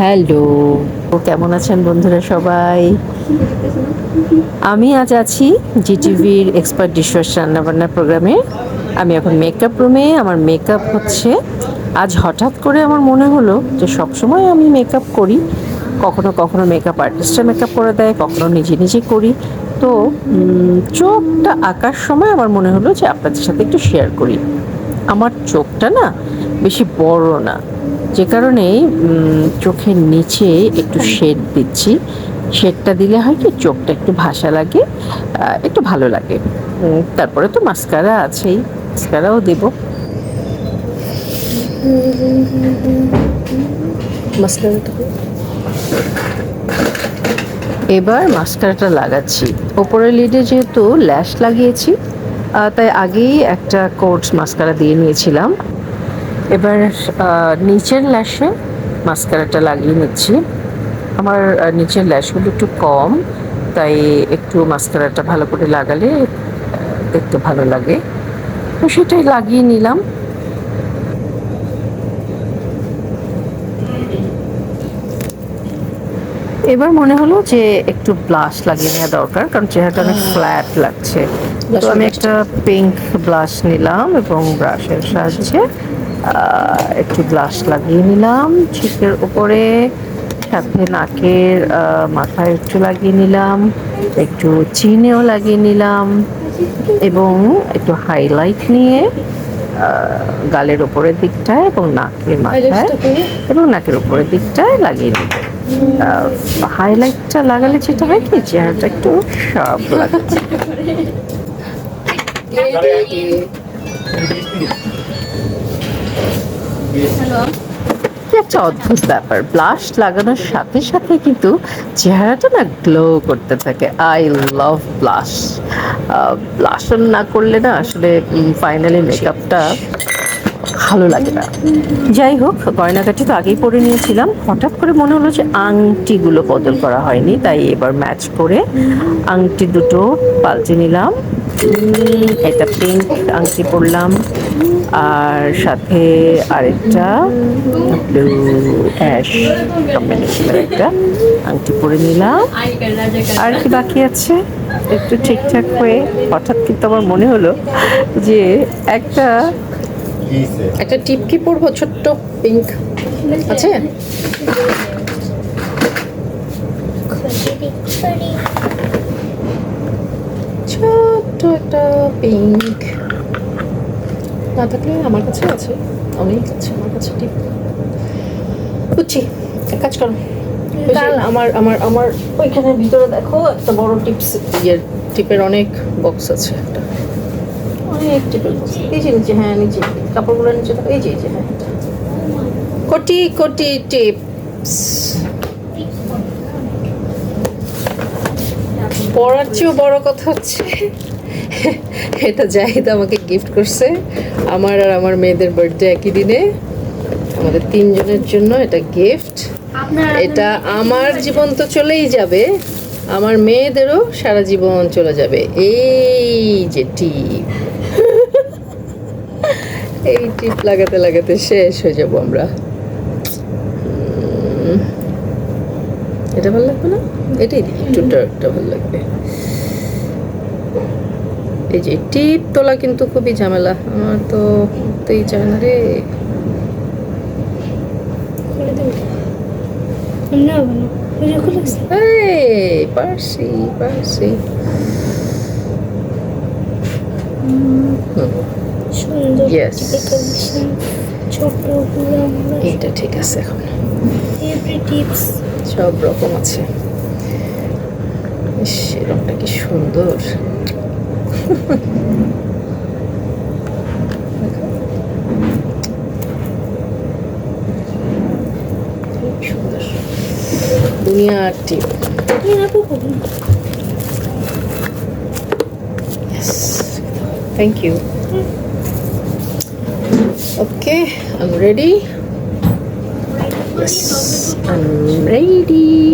Hello. কেমন আছেন বন্ধুরা সবাই? আমি আজ আছি জিটিভির এক্সপার্ট ডিশওয়াশ রান্নাবান্নার প্রোগ্রামে। আমি এখন মেকআপ রুমে আমার মেকআপ হচ্ছে। আজ হঠাৎ করে আমার মনে হলো যে সবসময় আমি মেকআপ করি। কখনো কখনো মেকআপ আর্টিস্টরা মেকআপ করে দেয়, কখনো নিজে নিজে করি। তো চোখটা আঁকার সময় আমার মনে হলো যে আপনাদের সাথে একটু শেয়ার করি। আমার চোখটা না বেশি বড় না। যে কারণে চোখের নিচে একটু শেড দিচ্ছি। শেডটা দিলে হয় কি চোখটা একটু ভাসা লাগে একটু ভালো লাগে। তারপরে তো মাস্কারা আছেই মাস্কারাও দেবো। এবার মাস্কারাটা লাগাচ্ছি। ওপরের লিডে যেহেতু ল্যাশ লাগিয়েছি তাই আগেই একটা কোর্স মাস্কারা দিয়ে নিয়েছিলাম। এবার নিচের ল্যাশে মাস্কারাটা লাগিয়ে নিচ্ছি। আমার নিচের ল্যাশগুলো একটু কম তাই একটু মাস্কারাটা ভালো করে লাগালে দেখতে ভালো লাগে। তো সেটাই লাগিয়ে নিলাম। এবার মনে হলো যে একটু ব্লাশ লাগিয়ে নেওয়া দরকার কারণ চেহারাটা অনেক ফ্ল্যাট লাগছে। তো আমি একটা পিঙ্ক ব্লাশ নিলাম এবং ব্রাশের সাহায্যে একটু ব্লাশ লাগিয়ে নিলাম। চিকের উপরে সাথে নাকের মাথায় একটু লাগিয়ে নিলাম একটু চিনেও লাগিয়ে নিলাম এবং একটু হাইলাইট নিয়ে গালের উপরের দিকটায় এবং নাকের মাথায় এবং নাকের উপরের দিকটায় লাগিয়ে নিব। হাইলাইটটা লাগালে যেটা হয় কি চেহারাটা একটু শার্প লাগে। একটা অদ্ভুত ব্যাপার। ব্লাশ লাগানোর সাথে সাথে কিন্তু চেহারাটা না গ্লো করতে থাকে। আই লাভ ব্লাশ ব্লাশ না করলে না আসলে ফাইনালি মেকআপটা ভালো লাগে না। যাই হোক, গয়নাগাটি তো আগেই পরে নিয়েছিলাম। হঠাৎ করে মনে হলো যে আংটিগুলো বদল করা হয়নি, তাই এবার ম্যাচ করে আংটি দুটো পাল্টে নিলাম। এটা পিঙ্ক আংটি পরলাম। আর সাথে আরেকটা ব্লু অ্যাশ কম্বিনেশনের একটা আংটি পরে নিলাম। আর কি বাকি আছে? একটু ঠিকঠাক হয়ে হঠাৎ কিন্তু আমার মনে হলো যে একটা একটা টিপকি পরবো? ছোট্ট পিঙ্ক আছে? ছোট্ট একটা পিঙ্ক না থাকলে আমার কাছে আছে। অনেক আছে আমার কাছে টিপ বুঝছি এক কাজ করো। কাল আমার আমার আমার ওইখানে ভিতরে দেখো একটা বড় টিপস ইয়ের টিপের অনেক বক্স আছে একটা। অনেক টিপের বক্স এই যে নিচে হ্যাঁ নিচে। কাপড়গুলো নিচে এই যে এই যে হ্যাঁ। কোটি কোটি টিপস পড়ার চেয়েও বড় কথা হচ্ছে এটা জাহিদ আমাকে গিফট করছে। আমার আর আমার মেয়েদের বার্থডে একই দিনে। আমাদের তিনজনের জন্য এটা গিফট এটা আমার জীবন তো চলেই যাবে। আমার মেয়েদেরও সারা জীবন চলে যাবে। এই যে টিপ। এই টিপ লাগাতে লাগাতে শেষ হয়ে যাব আমরা। এটা ভালো লাগবে না? এটাই দিই একটু ডার্কটা ভালো লাগবে। এই যে টিপ তোলা কিন্তু খুবই ঝামেলা। আমার তো করতেই চায় না রে। পারছি এইটা ঠিক আছে এখন। টিপস সব রকম আছে। এই রংটা কি সুন্দর। দুনিয়ার টিপ। করুন Thank you. Okay, Yes, I'm ready.